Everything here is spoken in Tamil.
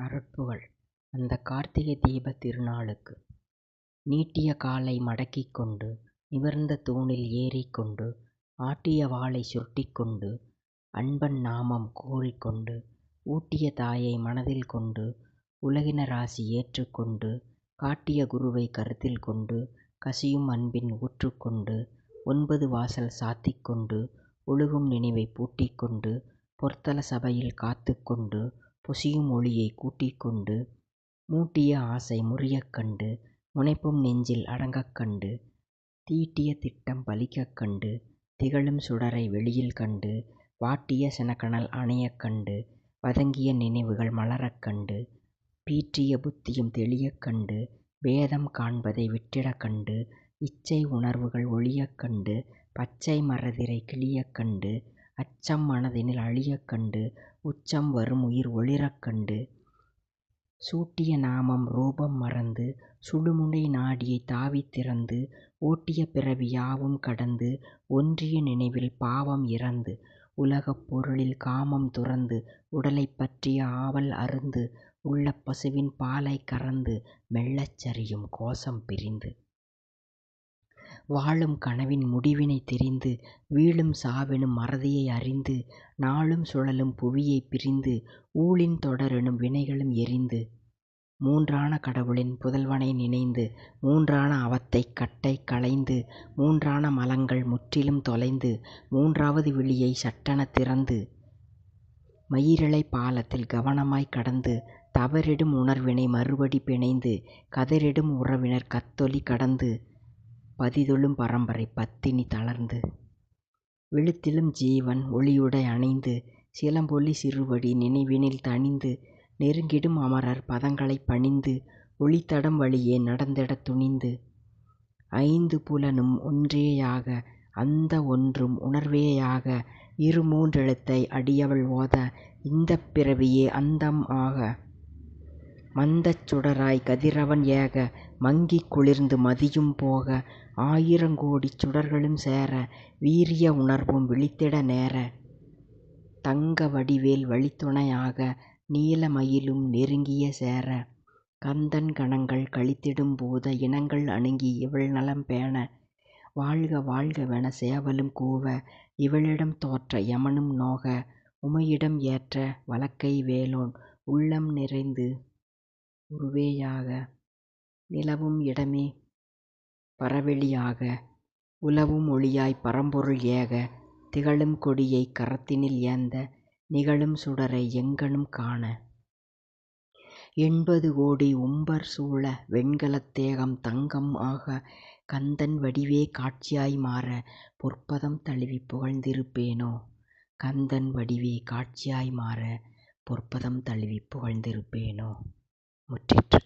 அருட்புகழ் அந்த கார்த்திகை தீபத் திருநாளுக்கு. நீட்டிய காலை மடக்கிக் கொண்டு நிமிர்ந்த தூணில் ஏறிக்கொண்டு ஆட்டிய வாளை சுருட்டிக்கொண்டு அன்பன் நாமம் கோரிக்கொண்டு ஊட்டிய தாயை மனதில் கொண்டு உலகினராசி ராசி ஏற்றுக்கொண்டு காட்டிய குருவை கருத்தில் கொண்டு கசியும் அன்பின் ஊற்றுக்கொண்டு ஒன்பது வாசல் சாத்திக் கொண்டு ஒழுகும் நினைவை பூட்டிக்கொண்டு பொற்தல சபையில் காத்துக்கொண்டு பொசியும் ஒளியைக் கூட்டிக் கொண்டு மூட்டிய ஆசை முறியக் கண்டு முனைப்பும் நெஞ்சில் அடங்கக் கண்டு தீட்டிய திட்டம் பலிக்கக் கண்டு திகழும் சுடரை வெளியில் கண்டு வாட்டிய சினக்கனல் அணையக் கண்டு வதங்கிய நினைவுகள் மலரக் கண்டு பீற்றிய புத்தியும் தெளியக் கண்டு பேதம் காண்பதை விட்டிடக் கண்டு இச்சை உணர்வுகள் ஒழியக் கண்டு பச்சை மறதிரை கிளியக் கண்டு அச்சம் மனதினில் அழியக் கண்டு உச்சம் வரும் உயிர் ஒளிரக் கண்டு சூட்டிய நாமம் ரூபம் மறந்து சுடுமுனை நாடியைத் தாவித் திறந்து ஓட்டிய பிறவி யாவும் கடந்து ஒன்றிய நினைவில் பாவம் இறந்து உலகப் பொருளில் காமம் துறந்து உடலைப் பற்றிய ஆவல் அறுந்து உள்ளப் பசுவின் பாலைக் கறந்து மெல்லச் சரியும் கோசம் பிரிந்து வாழும் கனவின் முடிவினைத் தெரிந்து வீழும் சாவெனும் மறதியை அறிந்து நாளும் சுழலும் புவியைப் பிரிந்து ஊழின் தொடரெனும் வினைகளும் எரிந்து மூன்றான கடவுளின் புதல்வனை நினைந்து மூன்றான அவத்தைக் கட்டை களைந்து மூன்றான மலங்கள் முற்றிலும் தொலைந்து மூன்றாவது விழியைச் சட்டெனத் திறந்து மயிரிழைப் பாலத்தில் கவனமாய்க் கடந்து தவறிடும் உணர்வினை மறுபடி பிணைந்து கதறிடும் உறவினர் கத்தொலி கடந்து பதிதொழும் பரம்பரை பத்தினி தளர்ந்து. விழுத்திலும் ஜீவன் ஒளியுடை அணிந்து சிலம்பொலி சிறுவடி நினைவினில் தணிந்து நெருங்கிடும் அமரர் பதங்களைப் பணிந்து ஒளித்தடம் வழியே நடந்திடத் துணிந்து. ஐந்து புலனும் ஒன்றேயாக அந்த ஒன்றும் உணர்வேயாக இரு மூன்றெழுத்தை அடியவள் ஓத இந்தப் பிறவியே அந்தம் ஆக மந்தச் சுடராய் கதிரவன் ஏக மங்கிக் குளிர்ந்து மதியும் போக ஆயிரங்கோடிச் சுடர்களும் சேர வீரிய உணர்வும் விழித்திட நேர. தங்க வடிவேல் வழித்துணை ஆக நீல மயிலும் நெருங்கிய சேர. கந்தன் கணங்கள் கழித்திடும் பூத இனங்கள் அணுகி இவள்நலம் பேண. வாழ்க வாழ்கவென சேவலும் கூவ இவளிடம் தோற்ற யமனும் நோக. உமையிடம் ஏற்ற வலக்கை வேலோன் உள்ளம் நிறைந்து உருவேயாக நிலவும் இடமே பரவெளியாக உலவும் ஒளியாய்ப் பரம்பொருள் ஏக திகழும் கொடியைக் கரத்தினில் ஏந்த நிகழும் சுடரை எங்ஙனம் காண. எண்பது கோடி உம்பர் சூழ வெண்கலத் தேகம் தங்கம் ஆக கந்தன் வடிவே காட்சியாய் மாற பொற்பதம் தழுவிப் புகழ்ந்திருப்பேனோ? கந்தன் வடிவே காட்சியாய் மாற பொற்பதம் தழுவிப் புகழ்ந்திருப்பேனோ? with